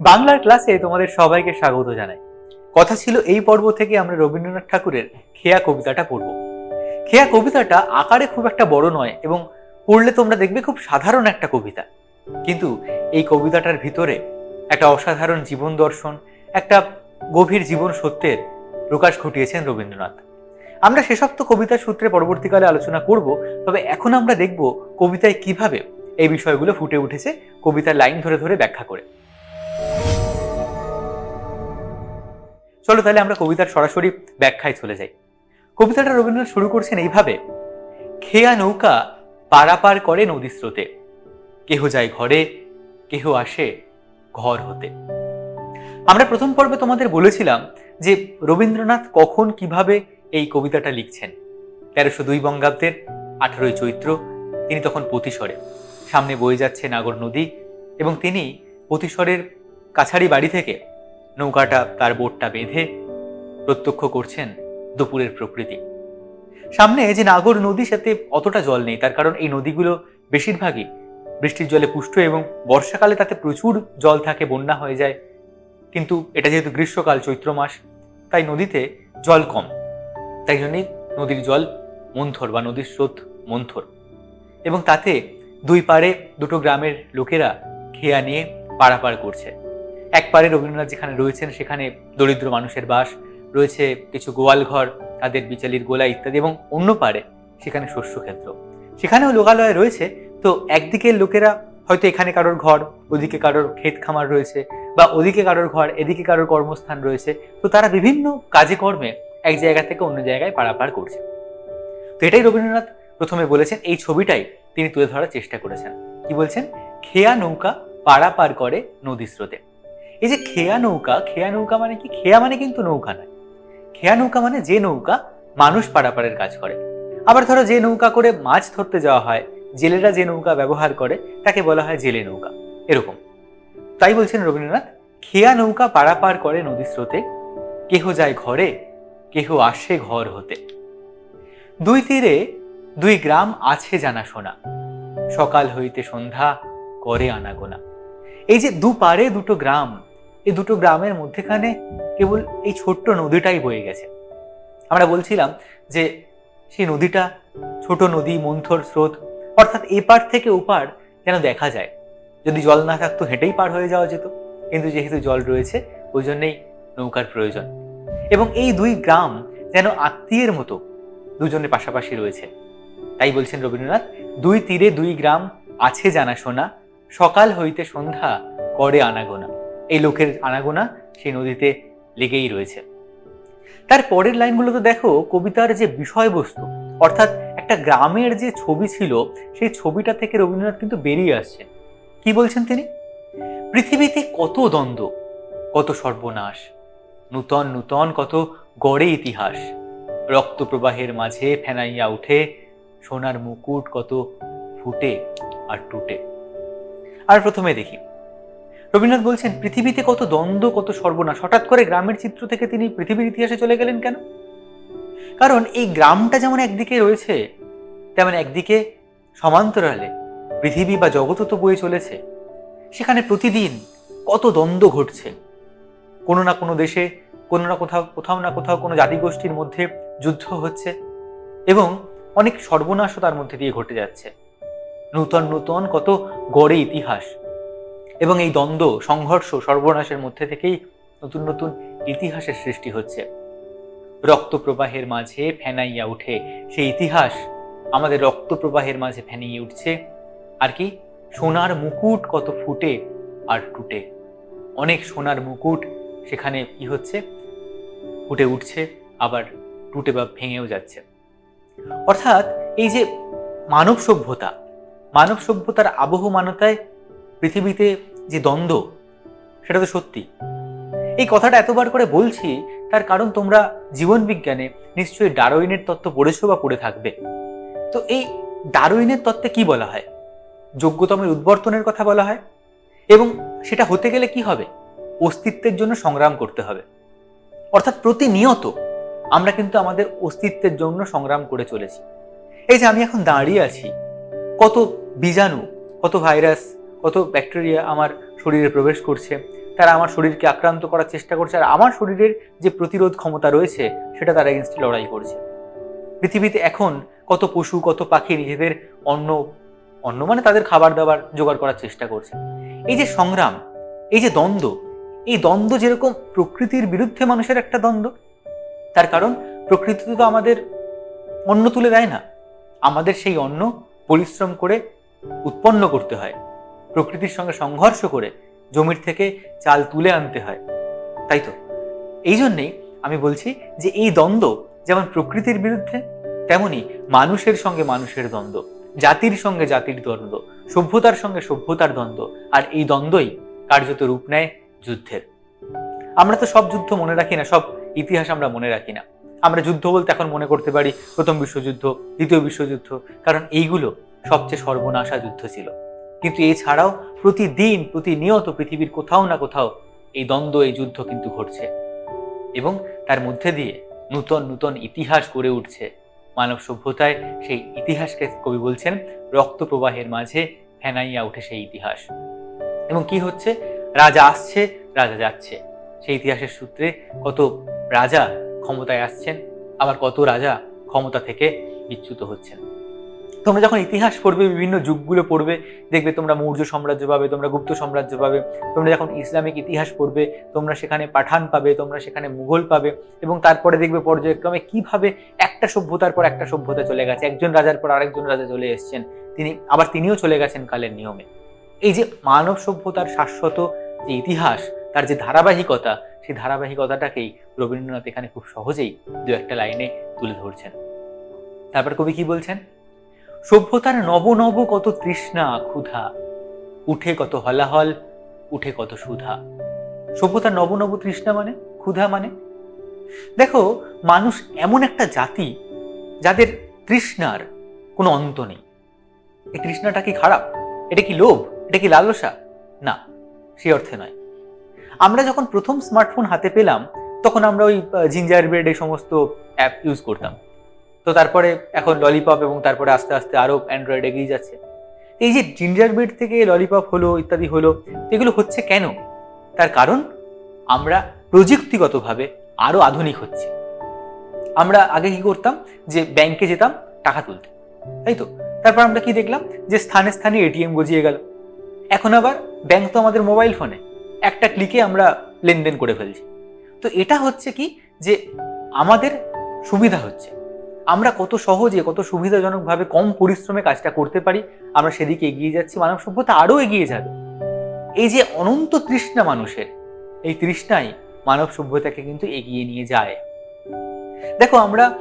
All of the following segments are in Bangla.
বাংলার ক্লাসে তোমাদের সবাইকে স্বাগত জানাই। কথা ছিল এই পর্ব থেকে আমরা রবীন্দ্রনাথ ঠাকুরের খেয়া কবিতাটা পড়ব। খেয়া কবিতাটা আকারে খুব একটা বড় নয় এবং পড়লে তোমরা দেখবে খুব সাধারণ একটা কবিতা। কিন্তু এই কবিতাটার ভিতরে একটা অসাধারণ জীবন দর্শন, একটা গভীর জীবন সত্যের প্রকাশ ঘটিয়েছেন রবীন্দ্রনাথ। আমরা সেসব তো কবিতার সূত্রে পরবর্তীকালে আলোচনা করব, তবে এখন আমরা দেখব কবিতায় কীভাবে এই বিষয়গুলো ফুটে উঠেছে, কবিতার লাইন ধরে ধরে ব্যাখ্যা করে। চলো তাহলে আমরা কবিতার সরাসরি ব্যাখ্যায় চলে যাই। কবিতাটা রবীন্দ্রনাথ শুরু করছেন এইভাবে, খেয়া নৌকা পারাপার করে নদী স্রোতে, কেহ যায় ঘরে, কেহ আসে ঘর হতে। আমরা প্রথম পর্বে তোমাদের বলেছিলাম যে রবীন্দ্রনাথ কখন কীভাবে এই কবিতাটা লিখছেন। তেরোশো দুই বঙ্গাব্দের আঠারোই চৈত্র তিনি তখন পতিস্বরে সামনে বয়ে যাচ্ছে নাগর নদী এবং তিনি পতিস্বরের কাছারি বাড়ি থেকে নৌকাটা তার বোটটা বেঁধে প্রত্যক্ষ করছেন দুপুরের প্রকৃতি। সামনে যে নাগর নদী সাথে অতটা জল নেই। তার কারণ এই নদীগুলো বেশিরভাগই বৃষ্টির জলে পুষ্ট এবং বর্ষাকালে তাতে প্রচুর জল থাকে, বন্যা হয়ে যায়। কিন্তু এটা যেহেতু গ্রীষ্মকাল, চৈত্র মাস, তাই নদীতে জল কম। তাই জন্যই নদীর জল মন্থর বা নদীর স্রোত মন্থর। এবং তাতে দুই পারে দুটো গ্রামের লোকেরা খেয়া নিয়ে পারাপার করছে। এক পারে রবীন্দ্রনাথ যেখানে রয়েছেন, সেখানে দরিদ্র মানুষের বাস, রয়েছে কিছু গোয়াল ঘর, তাদের বিচালির গোলা ইত্যাদি এবং অন্য পারে সেখানে শস্যক্ষেত্র সেখানেও লোকালয় রয়েছে, তো একদিকের লোকেরা হয়তো এখানে কারোর ঘর, ওদিকে কারোর ক্ষেত খামার রয়েছে বা ওদিকে কারোর ঘর, এদিকে কারোর কর্মস্থান রয়েছে, তো তারা বিভিন্ন কাজে কর্মে এক জায়গা থেকে অন্য জায়গায় পারাপার করছে। তো এটাই রবীন্দ্রনাথ প্রথমে বলেছেন, এই ছবিটাই তিনি তুলে ধরার চেষ্টা করেছেন। কি বলছেন? খেয়া নৌকা পারাপার করে নদী স্রোতে। এই যে খেয়া নৌকা খেয়া নৌকা মানে কি? খেয়া মানে কিন্তু নৌকা নয়। খেয়া নৌকা মানে যে নৌকা মানুষ পারাপারের কাজ করে। আবার ধরো যে নৌকা করে মাছ ধরতে যাওয়া হয়, জেলেরা যে নৌকা ব্যবহার করে, তাকে বলা হয় জেলে নৌকা। এরকম। তাই বলছেন রবীন্দ্রনাথ, খেয়া নৌকা পারাপার করে নদী স্রোতে, কেহ যায় ঘরে, কেহ আসে ঘর হতে। দুই তীরে দুই গ্রাম আছে জানা শোনা সকাল হইতে সন্ধ্যা করে আনাগোনা। এই যে দুপারে দুটো গ্রাম, এই দুটো গ্রামের মধ্যেখানে কেবল এই ছোট্ট নদীটাই বয়ে গেছে। আমরা বলছিলাম যে সেই নদীটা ছোট নদী, মন্থর স্রোত, অর্থাৎ এপার থেকে ওপার যেন দেখা যায়। যদি জল না থাকতো হেঁটেই পার হয়ে যাওয়া যেত, কিন্তু যেহেতু জল রয়েছে, ওই জন্যেই নৌকার প্রয়োজন। এবং এই দুই গ্রাম যেন আত্মীয়ের মতো দুজনের পাশাপাশি রয়েছে। তাই বলছেন রবীন্দ্রনাথ, দুই তীরে দুই গ্রাম আছে জানাশোনা সকাল হইতে সন্ধ্যা করে আনাগোনা। এই লোকের আনাগোনা সেই নদীতে লেগেই রয়েছে। তার পরের লাইনগুলো তো দেখো, কবিতার যে বিষয়বস্তু, অর্থাৎ একটা গ্রামের যে ছবি ছিল, সেই ছবিটা থেকে রবীন্দ্রনাথ কিন্তু বেরিয়ে আসছে। কি বলছেন তিনি? পৃথিবীতে কত দ্বন্দ্ব, কত সর্বনাশ, নূতন নূতন কত গড়ে ইতিহাস। রক্ত প্রবাহের মাঝে ফেনাইয়া উঠে, সোনার মুকুট কত ফুটে আর টুটে। আর প্রথমে দেখি। রবীন্দ্রনাথ বলছেন, পৃথিবীতে কত দ্বন্দ্ব, কত সর্বনাশ, হঠাৎ করে গ্রামের চিত্র থেকে তিনি পৃথিবীর ইতিহাসে চলে গেলেন কেন? কারণ এই গ্রামটা যেমন একদিকে রয়েছে, তেমন একদিকে সমান্তরালে পৃথিবী বা জগৎ তো বয়ে চলেছে। সেখানে প্রতিদিন কত দ্বন্দ্ব ঘটছে। কোনো না কোনো দেশে, কোনো না কোথাও কোথাও না কোথাও কোনো জাতিগোষ্ঠীর মধ্যে যুদ্ধ হচ্ছে এবং অনেক সর্বনাশও তার মধ্যে দিয়ে ঘটে যাচ্ছে। নূতন নূতন কত গড়ে ইতিহাস। এবং এই দ্বন্দ্ব, সংঘর্ষ, সর্বনাশের মধ্যে থেকেই নতুন নতুন ইতিহাসের সৃষ্টি হচ্ছে। রক্ত প্রবাহের মাঝে ফেনাইয়া উঠে সেই ইতিহাস আমাদের রক্ত প্রবাহের মাঝে ফেনিয়ে উঠছে। আর কি? সোনার মুকুট কত ফুটে আর টুটে। অনেক সোনার মুকুট সেখানে কি হচ্ছে, ফুটে উঠছে, আবার টুটে বা ভেঙেও যাচ্ছে। অর্থাৎ এই যে মানব সভ্যতা মানব সভ্যতার আবহমানতায় পৃথিবীতে যে দ্বন্দ্ব, সেটা তো সত্যি। এই কথাটা এতবার করে বলছি, তার কারণ তোমরা জীবন বিজ্ঞানে নিশ্চয়ই ডারোইনের তত্ত্ব পড়েছো বা পড়ে থাকবে। তো এই ডারোইনের তত্ত্বে কি বলা হয়? যোগ্যতমের উদ্বর্তনের কথা বলা হয়? এবং সেটা হতে গেলে কি হবে? অস্তিত্বের জন্য সংগ্রাম করতে হবে। অর্থাৎ প্রতিনিয়ত আমরা কিন্তু আমাদের অস্তিত্বের জন্য সংগ্রাম করে চলেছি। এই যে আমি এখন দাঁড়িয়ে আছি, কত বীজাণু, কত ভাইরাস, কত ব্যাকটেরিয়া আমার শরীরে প্রবেশ করছে, তারা আমার শরীরকে আক্রান্ত করার চেষ্টা করছে, আর আমার শরীরের যে প্রতিরোধ ক্ষমতা রয়েছে, সেটা তারা এগেনস্টে লড়াই করছে। পৃথিবীতে এখন কত পশু, কত পাখি নিজেদের অন্ন অন্ন মানে তাদের খাবার দাবার জোগাড় করার চেষ্টা করছে। এই যে সংগ্রাম, এই যে দ্বন্দ্ব, এই দ্বন্দ্ব যেরকম প্রকৃতির বিরুদ্ধে মানুষের একটা দ্বন্দ্ব, তার কারণ প্রকৃতি তো আমাদের অন্ন তুলে দেয় না। আমাদের সেই অন্ন পরিশ্রম করে উৎপন্ন করতে হয়। প্রকৃতির সঙ্গে সংঘর্ষ করে জমির থেকে চাল তুলে আনতে হয়। তাই তো? এই জন্যেই আমি বলছি যে এই দ্বন্দ্ব যেমন প্রকৃতির বিরুদ্ধে, তেমনি মানুষের সঙ্গে মানুষের দ্বন্দ্ব, জাতির সঙ্গে জাতির দ্বন্দ্ব, সভ্যতার সঙ্গে সভ্যতার দ্বন্দ্ব, আর এই দ্বন্দ্বই কার্যত রূপ নেয় যুদ্ধের। আমরা তো সব যুদ্ধ মনে রাখি না, সব ইতিহাস আমরা মনে রাখি না। আমরা যুদ্ধ বলতে এখন মনে করতে পারি প্রথম বিশ্বযুদ্ধ, দ্বিতীয় বিশ্বযুদ্ধ, কারণ এইগুলো সবচেয়ে সর্বনাশা যুদ্ধ ছিল। কিন্তু এছাড়াও প্রতিদিন, প্রতিনিয়ত পৃথিবীর কোথাও না কোথাও এই দ্বন্দ্ব, এই যুদ্ধ কিন্তু ঘটছে। এবং তার মধ্যে দিয়ে নূতন নূতন ইতিহাস গড়ে উঠছে। মানব সভ্যতায় সেই ইতিহাসকে কবি বলছেন, রক্ত প্রবাহের মাঝে ফেনাইয়া উঠে সেই ইতিহাস। এবং কি হচ্ছে? রাজা আসছে, রাজা যাচ্ছে। সেই ইতিহাসের সূত্রে কত রাজা ক্ষমতায় আসছেন, আবার কত রাজা ক্ষমতা থেকে বিচ্যুত হচ্ছেন। তোমরা যখন ইতিহাস পড়বে, বিভিন্ন যুগগুলো পড়বে, দেখবে তোমরা মৌর্য সাম্রাজ্য পাবে, তোমরা গুপ্ত সাম্রাজ্য পাবে, তোমরা যখন ইসলামিক ইতিহাস পড়বে, তোমরা সেখানে পাঠান পাবে, তোমরা সেখানে মুঘল পাবে এবং তারপরে দেখবে পর্যায়ক্রমে কীভাবে একটা সভ্যতার পর একটা সভ্যতা চলে গেছে, একজন রাজার পর আরেকজন রাজা চলে এসেছেন, তিনি, আবার তিনিও চলে গেছেন কালের নিয়মে। এই যে মানব সভ্যতার শাশ্বত যে ইতিহাস, তার যে ধারাবাহিকতা, সেই ধারাবাহিকতাটাকেই রবীন্দ্রনাথ এখানে খুব সহজেই দু একটা লাইনে তুলে ধরছেন। তারপর কবি কি বলছেন? সভ্যতার নব নব কত তৃষ্ণা, ক্ষুধা। উঠে কত হলাহল, উঠে কত সুধা। সভ্যতার নব নব তৃষ্ণা মানে ক্ষুধা মানে? দেখো, মানুষ এমন একটা জাতি যাদের তৃষ্ণার কোনো অন্ত নেই। এই তৃষ্ণাটা কি খারাপ? এটা কি লোভ? এটা কি লালসা? না, সে অর্থে নয়। আমরা যখন প্রথম স্মার্টফোন হাতে পেলাম, তখন আমরা ওই জিঞ্জার ব্রেড এই সমস্ত অ্যাপ ইউজ করতাম। তো তারপরে এখন ললিপপ এবং তারপরে আস্তে আস্তে আরও অ্যান্ড্রয়েড এগিয়ে যাচ্ছে। এই যে জিঞ্জার ব্রেড থেকে ললিপপ হলো, ইত্যাদি হলো এগুলো হচ্ছে কেন? তার কারণ আমরা প্রযুক্তিগতভাবে আরও আধুনিক হচ্ছি। আমরা আগে কি করতাম? যে ব্যাংকে যেতাম, টাকা তুলতে তাই তো? তারপর আমরা কি দেখলাম? যে স্থানে স্থানে এটিএম গজিয়ে গেল। এখন আবার ব্যাংক তো আমাদের মোবাইল ফোনে একটা ক্লিকে আমরা লেনদেন করে ফেলছি। তো এটা হচ্ছে কি? যে আমাদের সুবিধা হচ্ছে। আমরা কত সহজে, কত সুবিধাজনকভাবে, কম পরিশ্রমে কাজটা করতে পারি, আমরা সেদিকে এগিয়ে যাচ্ছি, মানব সভ্যতা আরও এগিয়ে যাবে। এই যে অনন্ত তৃষ্ণা মানুষের, এই তৃষ্ণাই মানব সভ্যতাকে কিন্তু এগিয়ে নিয়ে যায়। দেখো, আমরা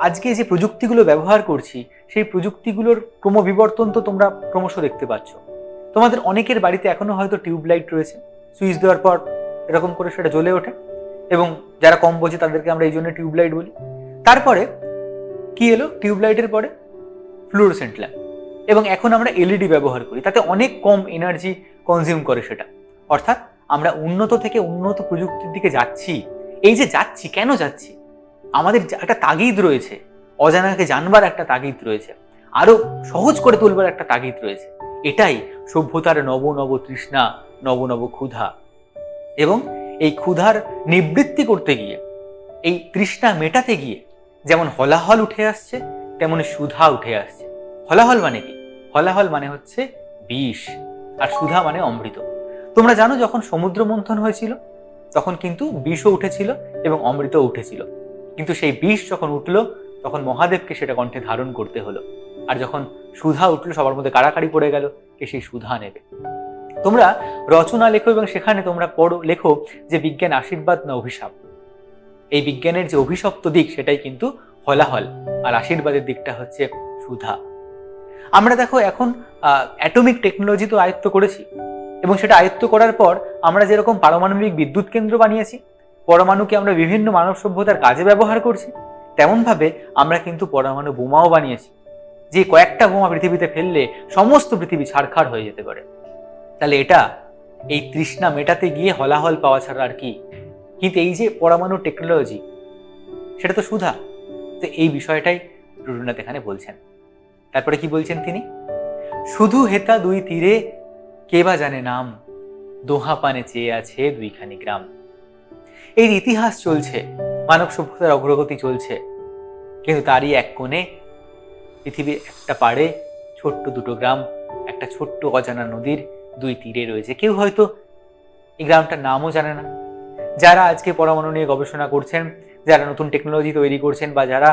আজকে যে প্রযুক্তিগুলো ব্যবহার করছি, সেই প্রযুক্তিগুলোর ক্রমবিবর্তন তো তোমরা ক্রমশ দেখতে পাচ্ছ। তোমাদের অনেকের বাড়িতে এখনও হয়তো টিউবলাইট রয়েছে, সুইচ দেওয়ার পর এরকম করে সেটা জ্বলে ওঠে। এবং যারা কম বোঝে তাদেরকে আমরা এই জন্য টিউবলাইট বলি। তারপরে কি এলো? টিউবলাইটের পরে ফ্লুরোসেন্ট ল্যাম্প। এবং এখন আমরা এলইডি ব্যবহার করি, তাতে অনেক কম এনার্জি কনজিউম করে সেটা। অর্থাৎ আমরা উন্নত থেকে উন্নত প্রযুক্তির দিকে যাচ্ছি। এই যে যাচ্ছি, কেন যাচ্ছি? আমাদের একটা তাগিদ রয়েছে, অজানাকে জানবার একটা তাগিদ রয়েছে, আরও সহজ করে তুলবার একটা তাগিদ রয়েছে। এটাই সভ্যতার নব নব তৃষ্ণা, নব নব ক্ষুধা। এবং এই ক্ষুধার নিবৃত্তি করতে গিয়ে, এই তৃষ্ণা মেটাতে গিয়ে যেমন হলাহল উঠে আসছে, তেমনি সুধা উঠে আসছে। হলাহল মানে কি? হলাহল মানে হচ্ছে বিষ, আর সুধা মানে অমৃত। তোমরা জানো যখন সমুদ্র মন্থন হয়েছিল, তখন কিন্তু বিষও উঠেছিল এবং অমৃতও উঠেছিল। কিন্তু সেই বিষ যখন উঠল, তখন মহাদেবকে সেটা কণ্ঠে ধারণ করতে হলো। আর যখন সুধা উঠল, সবার মধ্যে কাড়াকাড়ি পড়ে গেল, কে সেই সুধা নেবে? তোমরা রচনা লেখো এবং সেখানে তোমরা পড়ো, লেখো যে বিজ্ঞান আশীর্বাদ না অভিশাপ। এই বিজ্ঞানের যে অভিশপ্ত দিক, সেটাই কিন্তু হলাহল আর আশীর্বাদের দিকটা হচ্ছে সুধা। আমরা দেখো এখন অ্যাটমিক টেকনোলজি তো আয়ত্ত করেছি। এবং সেটা আয়ত্ত করার পর আমরা যেরকম পারমাণবিক বিদ্যুৎ কেন্দ্র বানিয়েছি, পরমাণুকে আমরা বিভিন্ন মানব সভ্যতার কাজে ব্যবহার করছি, তেমনভাবে আমরা কিন্তু পরমাণু বোমাও বানিয়েছি, যে কয়েকটা বোমা পৃথিবীতে ফেললে সমস্ত পৃথিবী ছাড়খাড় হয়ে যেতে পারে। তাহলে এটা এই তৃষ্ণা মেটাতে গিয়ে হলাহল পাওয়া ছাড়া আর কি কিন্তু এই যে পরমাণু টেকনোলজি সেটা তো সুধা। তো এই বিষয়টাই রবীন্দ্রনাথ এখানে বলছেন। তারপরে কি বলছেন তিনি? শুধু হেতা দুই তীরে, কে বা জানে নাম? দোহা পানে চেয়ে আছে দুইখানি গ্রাম। এই ইতিহাস চলছে, মানব সভ্যতার অগ্রগতি চলছে। কিন্তু তারই এক কোণে পৃথিবীর একটা পাড়ে, ছোট্ট দুটো গ্রাম, একটা ছোট্ট অজানা নদীর দুই তীরে রয়েছে। কেউ হয়তো এই গ্রামটার নামও জানে না। যারা আজকে পরমাণু নিয়ে গবেষণা করছেন, যারা নতুন টেকনোলজি তৈরি করছেন বা যারা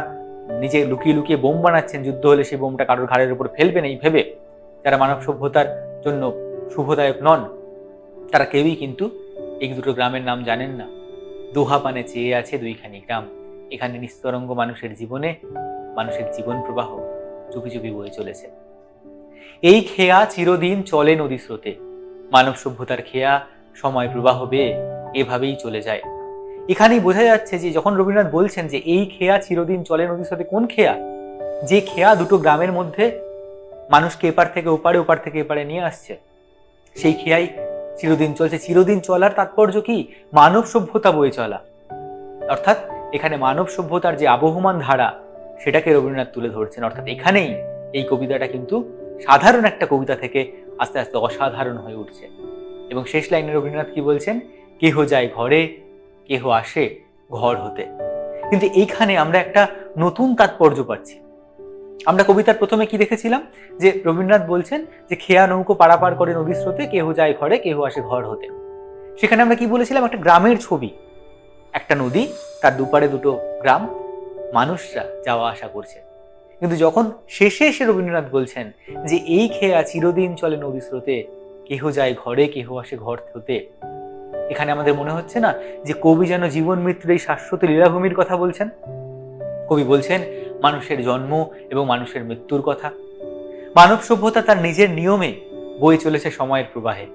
নিজে লুকিয়ে লুকিয়ে বোম বানাচ্ছেন, যুদ্ধ হলে সেই বোমটা কারোর ঘাড়ের উপর ফেলবেন এই ভেবে, যারা মানব সভ্যতার জন্য শুভদায়ক নন, তারা কেউই কিন্তু এই দুটো গ্রামের নাম জানেন না। দোহা পানে চেয়ে আছে দুইখানি গ্রাম। এখানে নিস্তরঙ্গ মানুষের জীবনে মানুষের জীবন প্রবাহ চুপি চুপি বয়ে চলেছে। এই খেয়া চিরদিন চলে নদী স্রোতে মানব সভ্যতার খেয়া সময় প্রবাহ বেয়ে এভাবেই চলে যায়। এখানেই বোঝা যাচ্ছে যে যখন রবীন্দ্রনাথ বলছেন যে এই খেয়া চিরদিন চলে নদীর সাথে, কোন খেয়া? যে খেয়া দুটো গ্রামের মধ্যে মানুষকে এপার থেকে ওপারে, ওপার থেকে এপারে নিয়ে আসছে। সেই খেয়াই চিরদিন চলছে। চিরদিন চলার তাৎপর্য কি? মানব সভ্যতা বয়ে চলা। অর্থাৎ এখানে মানব সভ্যতার যে আবহমান ধারা, সেটাকে রবীন্দ্রনাথ তুলে ধরছেন। অর্থাৎ এখানেই এই কবিতাটা কিন্তু সাধারণ একটা কবিতা থেকে আস্তে আস্তে অসাধারণ হয়ে উঠছে। এবং শেষ লাইনে রবীন্দ্রনাথ কি বলছেন? কেহ যায় ঘরে, কেহ আসে ঘর হতে। কিন্তু এইখানে আমরা একটা নতুন তাৎপর্য পাচ্ছি। আমরা কবিতার প্রথমে কি দেখেছিলাম? যে রবীন্দ্রনাথ বলছেন যে, খেয়া নৌকো পারাপার করে নদীর স্রোতে, কেহ যায় ঘরে, কেহ আসে ঘর হতে। সেখানে আমরা কি বলেছিলাম? একটা গ্রামের ছবি। একটা নদী, তার দুপারে দুটো গ্রাম, মানুষরা যাওয়া আসা করছে। কিন্তু যখন শেষে এসে রবীন্দ্রনাথ বলছেন যে, এই খেয়া চিরদিন চলে নদী স্রোতে, কেহ যায় ঘরে, কেহ আসে ঘর হতে এখানে আমাদের মনে হচ্ছে না যে কবি যেন জীবন মৃত্যুর এই শাশ্বত লীলাভূমির কথা বলছেন? কবি বলছেন, মানুষের জন্ম এবং মানুষের মৃত্যুর কথা। মানব সভ্যতা তার নিজের নিয়মে বয়ে চলেছে সময়ের প্রবাহে।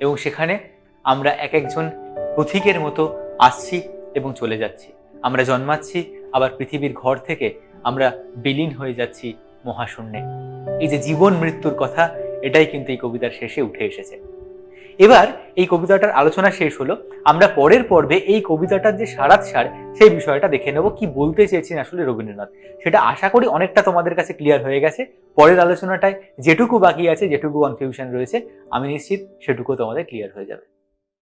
এবং সেখানে আমরা এক একজন পথিকের মতো আসছি এবং চলে যাচ্ছি। আমরা জন্মাচ্ছি, আবার পৃথিবীর ঘর থেকে আমরা বিলীন হয়ে যাচ্ছি মহাশূন্যে। এই যে জীবন মৃত্যুর কথা, এটাই কিন্তু এই কবিতার শেষে উঠে এসেছে। এবার এই কবিতাটার আলোচনা শেষ হলো। আমরা পরের পর্বে এই কবিতাটার যে সারাত সার, সেই বিষয়টা দেখে নেব কি বলতে চেয়েছেন আসলে রবীন্দ্রনাথ। সেটা আশা করি অনেকটা তোমাদের কাছে ক্লিয়ার হয়ে গেছে। পরের আলোচনাটায় যেটুকু বাকি আছে, যেটুকু কনফিউশন রয়েছে, আমি নিশ্চিত সেটুকু তোমাদের ক্লিয়ার হয়ে যাবে।